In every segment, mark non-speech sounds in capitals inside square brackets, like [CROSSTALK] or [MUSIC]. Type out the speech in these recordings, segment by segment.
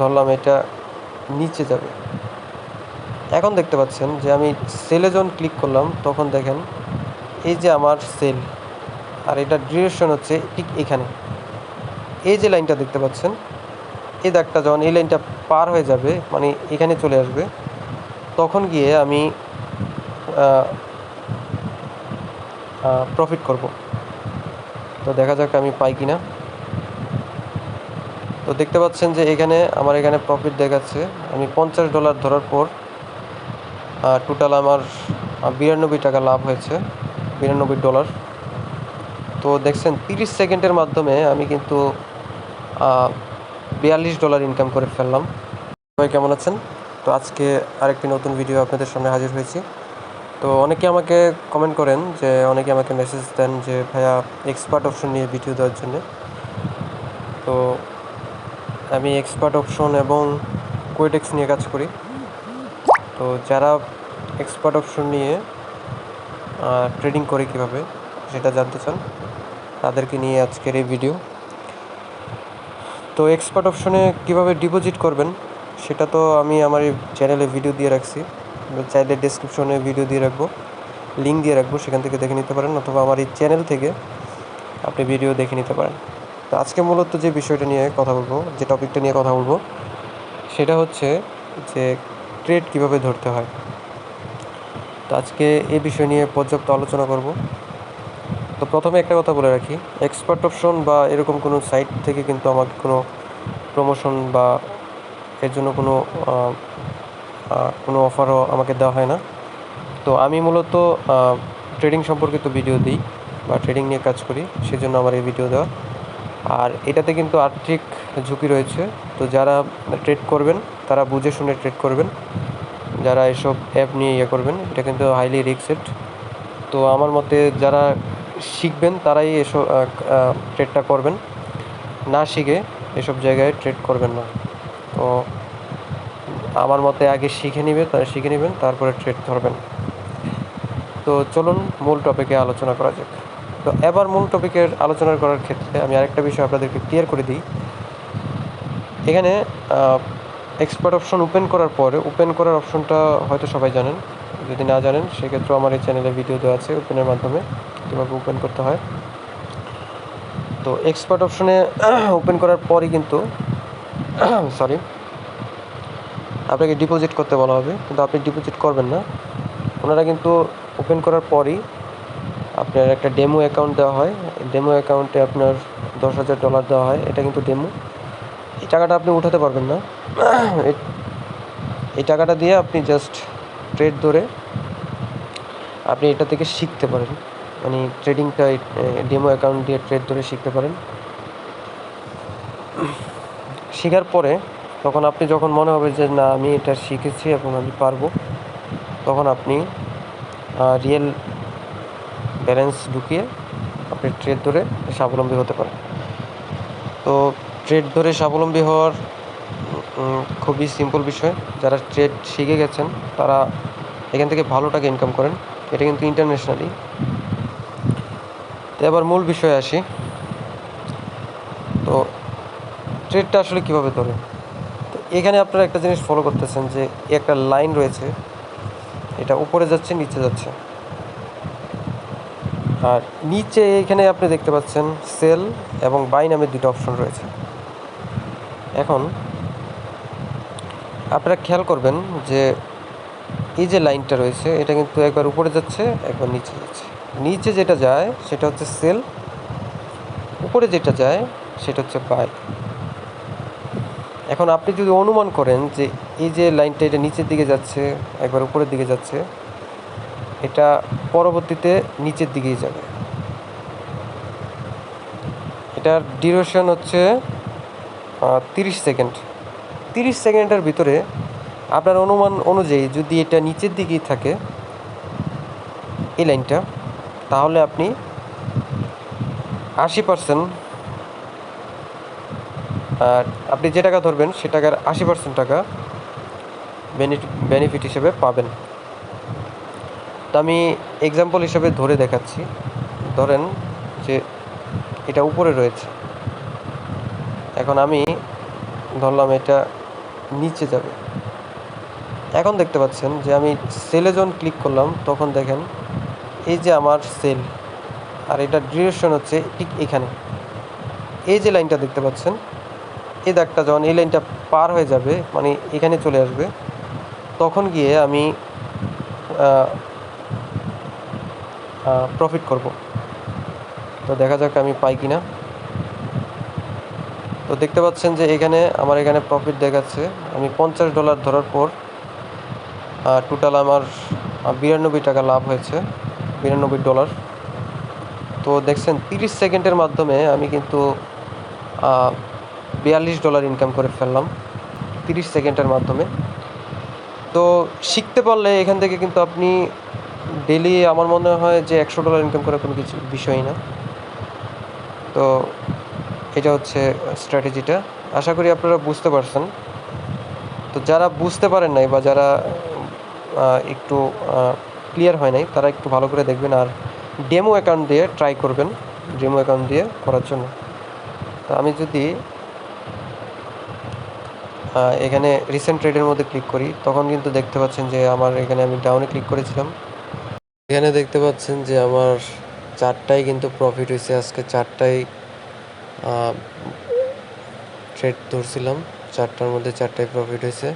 ধরলাম এটা নিচে যাবে। এখন দেখতে পাচ্ছেন যে আমি সেলে যখন ক্লিক করলাম, তখন দেখেন এই যে আমার সেল আর এটা ডিউরেশন হচ্ছে ঠিক এখানে। এই যে লাইনটা দেখতে পাচ্ছেন, এই দাগটা যখন এই লাইনটা পার হয়ে যাবে মানে এখানে চলে আসবে, তখন গিয়ে আমি প্রফিট করব। তো দেখা যাক আমি পাই কি না তো দেখতে পাচ্ছেন যে এখানে আমার এখানে প্রফিট দেখাচ্ছে। আমি পঞ্চাশ ডলার ধরার পর টোটাল আমার বিরানব্বই টাকা লাভ হয়েছে, বিরানব্বই ডলার তো দেখছেন, তিরিশ সেকেন্ডের মাধ্যমে আমি কিন্তু বিয়াল্লিশ ডলার ইনকাম করে ফেললাম। সবাই কেমন আছেন? তো আজকে আরেকটি নতুন ভিডিও আপনাদের সামনে হাজির হয়েছি। তো অনেকে আমাকে কমেন্ট করেন যে, অনেকে আমাকে মেসেজ দেন যে, ভাইয়া এক্সপার্ট অপশন নিয়ে ভিডিও দেওয়ার জন্য। তো আমি এক্সপার্ট অপশন এবং কোয়েটেক্স নিয়ে কাজ করি। তো যারা এক্সপার্ট অপশন নিয়ে ট্রেডিং করে কীভাবে সেটা জানতে চান, তাদেরকে নিয়ে আজকের এই ভিডিও তো এক্সপার্ট অপশনে কীভাবে ডিপোজিট করবেন, সেটা তো আমি আমার এই চ্যানেলে ভিডিও দিয়ে রাখছি। চাইলে ডেসক্রিপশনে ভিডিও দিয়ে রাখব লিঙ্ক দিয়ে রাখব, সেখান থেকে দেখে নিতে পারেন, অথবা আমার এই চ্যানেল থেকে আপনি ভিডিও দেখে নিতে পারেন। তো আজকে মূলত যে বিষয়টা নিয়ে কথা বলব, যে টপিকটা নিয়ে কথা বলব, সেটা হচ্ছে যে ট্রেড কীভাবে ধরতে হয়। তো আজকে এই বিষয় নিয়ে পর্যাপ্ত আলোচনা করব। তো প্রথমে একটা কথা বলে রাখি এক্সপার্ট অপশন বা এরকম কোনো সাইট থেকে কিন্তু আমাকে কোনো প্রমোশন বা এর জন্য কোনো কোনো অফারও আমাকে দেওয়া হয় না। তো আমি মূলত ট্রেডিং সম্পর্কিত ভিডিও দিই বা ট্রেডিং নিয়ে কাজ করি, সেজন্য আমার এই ভিডিও দেওয়া। আর এটাতে কিন্তু আর্থিক ঝুঁকি রয়েছে। তো যারা ট্রেড করবেন, তারা বুঝে শুনে ট্রেড করবেন। যারা এসব অ্যাপ নিয়ে ইয়ে করবেন, এটা কিন্তু হাইলি রিক্সেড তো আমার মতে যারা শিখবেন, তারাই এসব ট্রেডটা করবেন। না শিখে এসব জায়গায় ট্রেড করবেন না। তো আমার মতে আগে শিখে নেবে, তারা শিখে নেবেন, তারপরে ট্রেড ধরবেন। তো চলুন, মূল টপিকে আলোচনা করা যাক। তো এবার মূল টপিকের আলোচনা করার ক্ষেত্রে আমি আরেকটা বিষয় আপনাদেরকে ক্লিয়ার করে দিই। এখানে এক্সপার্ট অপশন ওপেন করার পরে ওপেন করার অপশনটা হয়তো সবাই জানেন। যদি না জানেন, সেক্ষেত্রে আমার এই চ্যানেলে ভিডিও দেওয়া আছে ওপেনের মাধ্যমে, কীভাবে ওপেন করতে হয়। তো এক্সপার্ট অপশনে ওপেন করার পরই কিন্তু [CLEARS THROAT] সরি আপনাকে ডিপোজিট করতে বলা হবে। কিন্তু আপনি ডিপোজিট করবেন না। ওনারা কিন্তু ওপেন করার পরই আপনার একটা ডেমো অ্যাকাউন্ট দেওয়া হয়। ডেমো অ্যাকাউন্টে আপনার দশ হাজার ডলার দেওয়া হয়। এটা কিন্তু ডেমো এই টাকাটা আপনি উঠাতে পারবেন না। এই টাকাটা দিয়ে আপনি জাস্ট ট্রেড ধরে আপনি এটা থেকে শিখতে পারেন। মানে ট্রেডিংটা ডেমো অ্যাকাউন্ট দিয়ে ট্রেড ধরে শিখতে পারেন। শেখার পরে তখন আপনি যখন মনে হবে যে, না, আমি এটা শিখেছি এবং আমি পারব, তখন আপনি রিয়েল ব্যালেন্স ঢুকিয়ে আপনি ট্রেড ধরে স্বাবলম্বী হতে পারেন। তো ট্রেড ধরে স্বাবলম্বী হওয়ার খুবই সিম্পল বিষয়। যারা ট্রেড শিখে গেছেন, তারা এখান থেকে ভালো টাকা ইনকাম করেন। এটা কিন্তু ইন্টারন্যাশনালি তো এবার মূল বিষয়ে আসি। তো ট্রেডটা আসলে কীভাবে ধরে? তো এখানে আপনারা একটা জিনিস ফলো করতেছেন যে, একটা লাইন রয়েছে। এটা উপরে যাচ্ছে, নিচে যাচ্ছে। আর নিচে এখানে আপনি দেখতে পাচ্ছেন সেল এবং বাই নামের দুটো অপশন রয়েছে। এখন আপনারা খেয়াল করবেন যে এই যে লাইনটা রয়েছে, এটা কিন্তু একবার উপরে যাচ্ছে, একবার নিচে যাচ্ছে। নিচে যেটা যায়, সেটা হচ্ছে সেল, উপরে যেটা যায়, সেটা হচ্ছে বাই। এখন আপনি যদি অনুমান করেন যে এই যে লাইনটা এটা নিচের দিকে যাচ্ছে, একবার উপরের দিকে যাচ্ছে এটা পরবর্তীতে নিচের দিকেই যাবে। এটার ডিউরেশন হচ্ছে তিরিশ সেকেন্ড তিরিশ সেকেন্ডের ভিতরে আপনার অনুমান অনুযায়ী যদি এটা নিচের দিকেই থাকে, এই লাইনটা, তাহলে আপনি আশি পার্সেন্ট আর আপনি যে টাকা ধরবেন, সে টাকার আশি পার্সেন্ট টাকা বেনিফিট হিসেবে পাবেন। তো আমি এক্সাম্পল হিসেবে ধরে দেখাচ্ছি। ধরেন যে এটা উপরে রয়েছে। এখন আমি ধরলাম এটা নিচে যাবে। এখন দেখতে পাচ্ছেন যে আমি সেলে যখন ক্লিক করলাম, তখন দেখেন এই যে আমার সেল আর এটা ডিউরেশন হচ্ছে ঠিক এখানে। এই যে লাইনটা দেখতে পাচ্ছেন, এই দাগটা যখন এই লাইনটা পার হয়ে যাবে মানে এখানে চলে আসবে, তখন গিয়ে আমি প্রফিট করব। তো দেখা যাক আমি পাই কিনা। তো দেখতে পাচ্ছেন যে এখানে আমার এখানে প্রফিট দেখাচ্ছে। আমি পঞ্চাশ ডলার ধরার পর টোটাল আমার বিরানব্বই টাকা লাভ হয়েছে, বিরানব্বই ডলার তো দেখছেন, তিরিশ সেকেন্ডের মাধ্যমে আমি কিন্তু বিয়াল্লিশ ডলার ইনকাম করে ফেললাম, তিরিশ সেকেন্ডের মাধ্যমে। তো শিখতে পারলে এখান থেকে কিন্তু আপনি ডেলি আমার মনে হয় যে একশো ডলার ইনকাম করা কোনো কিছু বিষয় না। তো এটা হচ্ছে স্ট্র্যাটেজিটা আশা করি আপনারা বুঝতে পারছেন। তো যারা বুঝতে পারেন নাই বা যারা একটু ক্লিয়ার হয় নাই, তারা একটু ভালো করে দেখবেন আর ডেমো অ্যাকাউন্ট দিয়ে ট্রাই করবেন। ডেমো অ্যাকাউন্ট দিয়ে করার জন্য। তো আমি যদি এখানে রিসেন্ট ট্রেডের মধ্যে ক্লিক করি, তখন কিন্তু দেখতে পাচ্ছেন যে আমার এখানে আমি ডাউনে ক্লিক করেছিলাম। এখানে দেখতে পাচ্ছেন যে আমার চারটায় কিন্তু প্রফিট হয়েছে। আজকে চারটায় ট্রেড ধরছিলাম। চারটার মধ্যে চারটায় প্রফিট হয়েছে।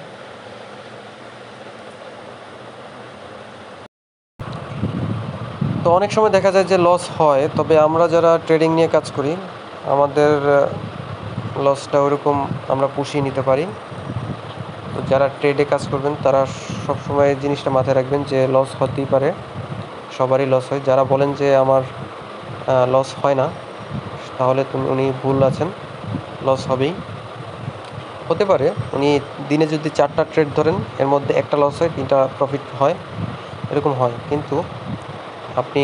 তো অনেক সময় দেখা যায় যে লস হয়, তবে আমরা যারা ট্রেডিং নিয়ে কাজ করি, আমাদের লসটা ওরকম আমরা পুষিয়ে নিতে পারি। তো যারা ট্রেডে কাজ করবেন, তারা সবসময় জিনিসটা মাথায় রাখবেন যে লস হতেই পারে। সবারই লস হয়। যারা বলেন যে আমার লস হয় না, তাহলে উনি ভুল আছেন। লস হবেই। হতে পারে, উনি দিনে যদি চারটা ট্রেড ধরেন, এর মধ্যে একটা লস হয়, তিনটা প্রফিট হয়, এরকম হয়। কিন্তু আপনি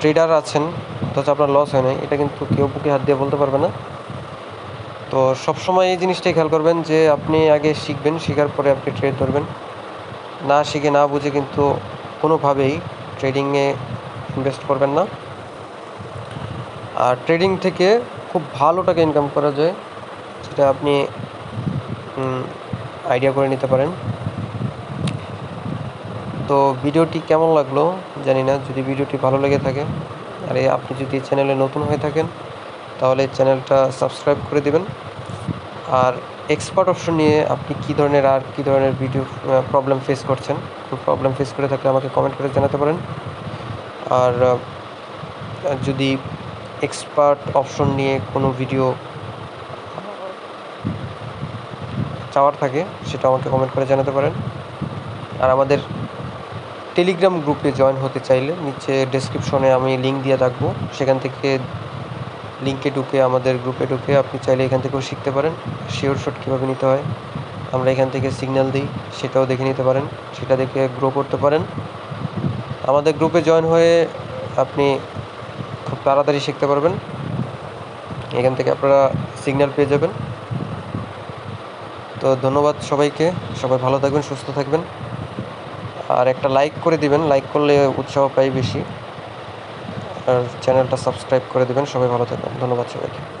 ট্রেডার আছেন, অথচ আপনার লস হয় না এটা কিন্তু কেউ বুকে হাত দিয়ে বলতে পারবে না। তো সবসময় এই জিনিসটাই খেয়াল করবেন যে আপনি আগে শিখবেন, শেখার পরে আপনি ট্রেড ধরবেন। না শিখে না বুঝে কিন্তু কোনোভাবেই ট্রেডিংয়ে ইনভেস্ট করবেন না। আর ট্রেডিং থেকে খুব ভালো টাকা ইনকাম করা যায়, সেটা আপনি আইডিয়া করে নিতে পারেন। তো ভিডিওটি কেমন লাগল জানি না, যদি ভিডিওটি ভালো লেগে থাকে, আর আপনি যদি চ্যানেলে নতুন হয়ে থাকেন, তাহলে চ্যানেলটা সাবস্ক্রাইব করে দেবেন। আর এক্সপার্ট অপশন নিয়ে আপনি কী ধরনের আর কী ধরনের ভিডিও প্রবলেম ফেস করছেন? প্রবলেম ফেস করে থাকলে আমাকে কমেন্ট করে জানাতে পারেন। আর যদি এক্সপার্ট অপশন নিয়ে কোনো ভিডিও চাওয়ার থাকে, সেটা আমাকে কমেন্ট করে জানাতে পারেন। আর আমাদের টেলিগ্রাম গ্রুপে জয়েন হতে চাইলে নিচে ডেসক্রিপশনে আমি লিঙ্ক দিয়ে রাখব। সেখান থেকে লিঙ্কে ঢুকে, আমাদের গ্রুপে ঢুকে আপনি চাইলে এখান থেকেও শিখতে পারেন, শিওর শট কীভাবে নিতে হয়। আমরা এখান থেকে সিগন্যাল দিই, সেটাও দেখে নিতে পারেন, সেটা দেখে গ্রো করতে পারেন। আমাদের গ্রুপে জয়েন হয়ে আপনি খুব তাড়াতাড়ি শিখতে পারবেন। এখান থেকে আপনারা সিগন্যাল পেয়ে যাবেন। তো ধন্যবাদ সবাইকে, সবাই ভালো থাকবেন, সুস্থ থাকবেন। আর একটা লাইক করে দিবেন লাইক করলে উৎসাহ পাই বেশি। আর চ্যানেলটা সাবস্ক্রাইব করে দেবেন। সবাই ভালো থাকবেন। ধন্যবাদ সবাইকে।